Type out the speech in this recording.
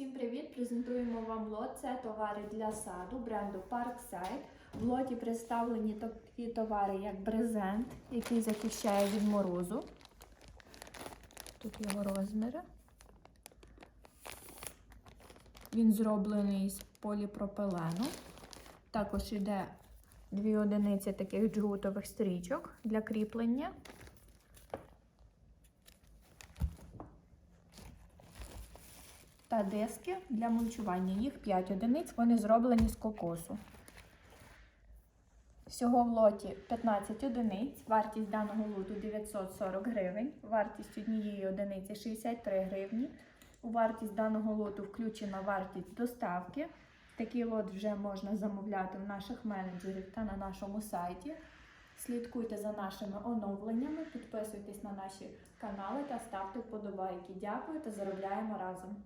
Всім привіт! Презентуємо вам лот. Це товари для саду бренду Parkside. В лоті представлені такі товари, як брезент, який захищає від морозу. Тут його розміри. Він зроблений з поліпропилену. Також йде дві одиниці таких джгутових стрічок для кріплення. Та диски для мульчування. Їх 5 одиниць, вони зроблені з кокосу. Всього в лоті 15 одиниць, вартість даного лоту 940 гривень, вартість однієї одиниці 63 гривні. У вартість даного лоту включена вартість доставки. Такий лот вже можна замовляти в наших менеджерів та на нашому сайті. Слідкуйте за нашими оновленнями, підписуйтесь на наші канали та ставте вподобайки. Дякую та заробляємо разом!